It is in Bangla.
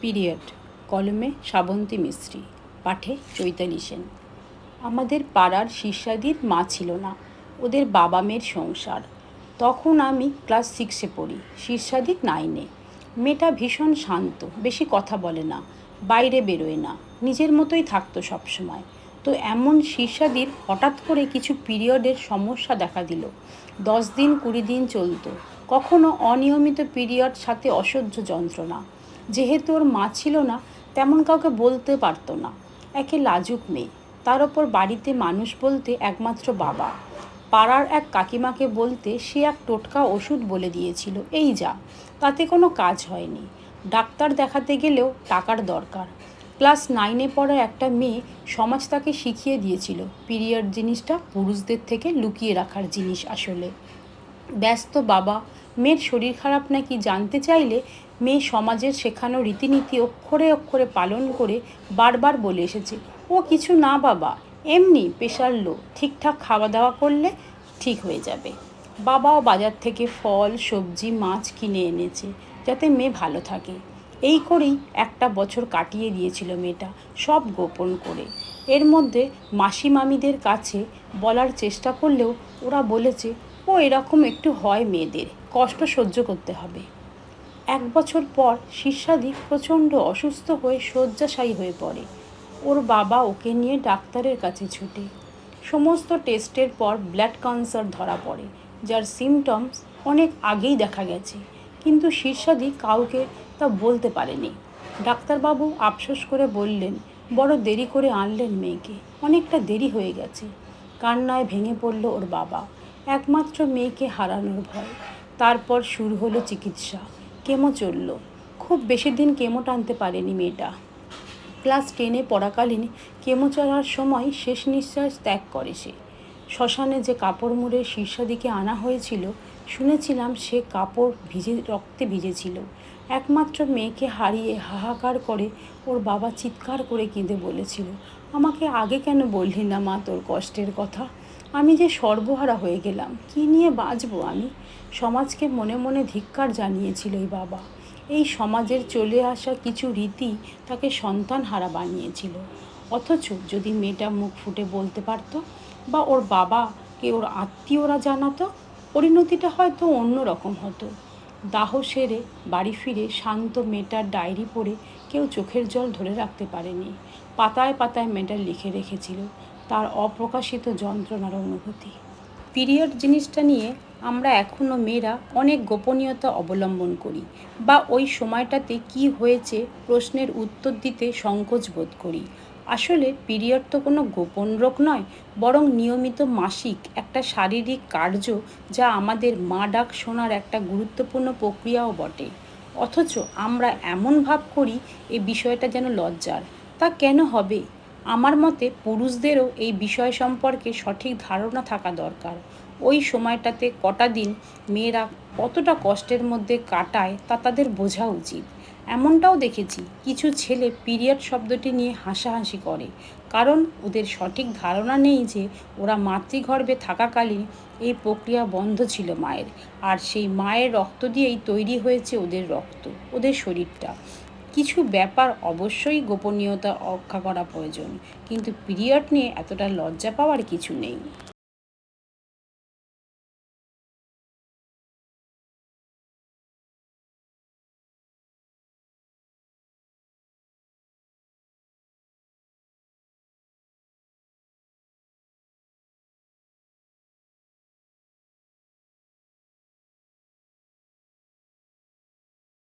পিরিয়ড, কলমে শ্রাবন্তী মিস্ত্রি, পাঠে চৈতালি সেন। আমাদের পাড়ার শীর্ষাদির মা ছিল না, ওদের বাবা মেয়ের সংসার। তখন আমি ক্লাস সিক্সে পড়ি শীর্ষাদি নাইনে মেয়েটা ভীষণ শান্ত, বেশি কথা বলে না, বাইরে বেরোয় না, নিজের মতোই থাকতো সবসময়। তো এমন শীর্ষাদির হঠাৎ করে কিছু পিরিয়ডের সমস্যা দেখা দিল। দশ দিন কুড়ি দিন চলতো, কখনো অনিয়মিত পিরিয়ড সাথে অসহ্য যন্ত্রণা যেহেতু ওর মা ছিল না, তেমন কাউকে বলতে পারতো না। একে লাজুক মেয়ে। তার ওপর বাড়িতে মানুষ বলতে একমাত্র বাবা। পাড়ার এক কাকিমাকে বলতে সে এক টোটকা ওষুধ বলে দিয়েছিল। এই যা, তাতে কোনো কাজ হয়নি। ডাক্তার দেখাতে গেলেও টাকার দরকার। ক্লাস নাইনে পড়া একটা মেয়ে সমাজ তাকে শিখিয়ে দিয়েছিল, পিরিয়ড জিনিসটা পুরুষদের থেকে লুকিয়ে রাখার জিনিস আসলে। ব্যস্ত বাবা, মেয়ের শরীর খারাপ নাকি জানতে চাইলে মেয়ে সমাজের শেখানো রীতিনীতি অক্ষরে অক্ষরে পালন করে বারবার বলে এসেছে, ও কিছু না বাবা, এমনি প্রেশার লো ঠিকঠাক খাওয়া দাওয়া করলে ঠিক হয়ে যাবে। বাবাও বাজার থেকে ফল, সবজি, মাছ কিনে এনেছে, যাতে মেয়ে ভালো থাকে। এই করেই একটা বছর কাটিয়ে দিয়েছিল মেয়েটা, সব গোপন করে। এর মধ্যে মাসি মামিদের কাছে বলার চেষ্টা করলেও ওরা বলেছে, ও এরকম একটু হয় মেয়েদের, কষ্ট সহ্য করতে হবে। এক বছর পর শীর্ষাদি প্রচণ্ড অসুস্থ হয়ে শয্যাশায়ী হয়ে পড়ে। ওর বাবা ওকে নিয়ে ডাক্তারের কাছে ছুটে। সমস্ত টেস্টের পর ব্লাড ক্যান্সার ধরা পড়ে, যার সিমটমস অনেক আগেই দেখা গেছে। কিন্তু শীর্ষাদি কাউকে তা বলতে পারেনি। ডাক্তারবাবু আফসোস করে বললেন, বড় দেরি করে আনলেন মেয়েকে। অনেকটা দেরি হয়ে গেছে। কান্নায় ভেঙে পড়ল ওর বাবা। একমাত্র মেয়েকে হারানোর ভয়। তারপর শুরু হলো চিকিৎসা। কেমো চলল। খুব বেশি দিন কেমো টানতে পারেনি মেয়েটা। ক্লাস টেনে পড়াকালীন কেমো চলার সময় শেষ নিঃশ্বাস ত্যাগ করে সে। শ্মশানে যে কাপড় মুড়ে শীর্ষাদিকে আনা হয়েছিল, শুনেছিলাম সে কাপড় ভিজে, রক্তে ভিজেছিল। একমাত্র মেয়েকে হারিয়ে হাহাকার করে ওর বাবা চিৎকার করে কেঁদে বলেছিল, আমাকে আগে কেন বললি না মা তোর কষ্টের কথা? আমি যে সর্বহারা হয়ে গেলাম, কি নিয়ে বাঁচবো আমি? সমাজকে মনে মনে ধিক্কার জানিয়েছিল এই বাবা। এই সমাজের চলে আসা কিছু রীতি তাকে সন্তান হারা বানিয়েছিল। অথচ যদি মেয়েটা মুখ ফুটে বলতে পারতো বা ওর বাবাকে ওর আত্মীয়রা জানাতো, পরিণতিটা হয়তো অন্য রকম হতো। দাহ সেরে বাড়ি ফিরে শান্ত মেয়েটার ডায়েরি পড়ে কেউ চোখের জল ধরে রাখতে পারেনি। পাতায় পাতায় মেয়েটা লিখে রেখেছিল। তার অপ্রকাশিত যন্ত্রণার অনুভূতি। পিরিয়ড জিনিসটা নিয়ে আমরা এখনও মেয়েরা অনেক গোপনীয়তা অবলম্বন করি বা ওই সময়টাতে কি হয়েছে প্রশ্নের উত্তর দিতে সংকোচ বোধ করি। আসলে পিরিয়ড তো কোনো গোপন রোগ নয়, বরং নিয়মিত মাসিক একটা শারীরিক কার্য যা আমাদের মা ডাক শোনার একটা গুরুত্বপূর্ণ প্রক্রিয়াও বটে। অথচ আমরা এমন ভাব করি এই বিষয়টা যেন লজ্জার। তা কেন হবে? আমার মতে পুরুষদেরও এই বিষয় সম্পর্কে সঠিক ধারণা থাকা দরকার। ওই সময়টাতে কটা দিন মেয়েরা কতটা কষ্টের মধ্যে কাটায় তা তাদের বোঝা উচিত। এমনটাও দেখেছি, কিছু ছেলে পিরিয়ড শব্দটি নিয়ে হাসাহাসি করে, কারণ ওদের সঠিক ধারণা নেই যে ওরা মাতৃগর্ভে থাকাকালীন এই প্রক্রিয়া বন্ধ ছিল মায়ের, আর সেই মায়ের রক্ত দিয়েই তৈরি হয়েছে ওদের রক্ত, ওদের শরীরটা। কিছু ব্যাপার অবশ্যই গোপনীয়তা রক্ষা করা প্রয়োজন। কিন্তু পিরিয়ড নিয়ে এতটা লজ্জা পাওয়ার কিছু নেই।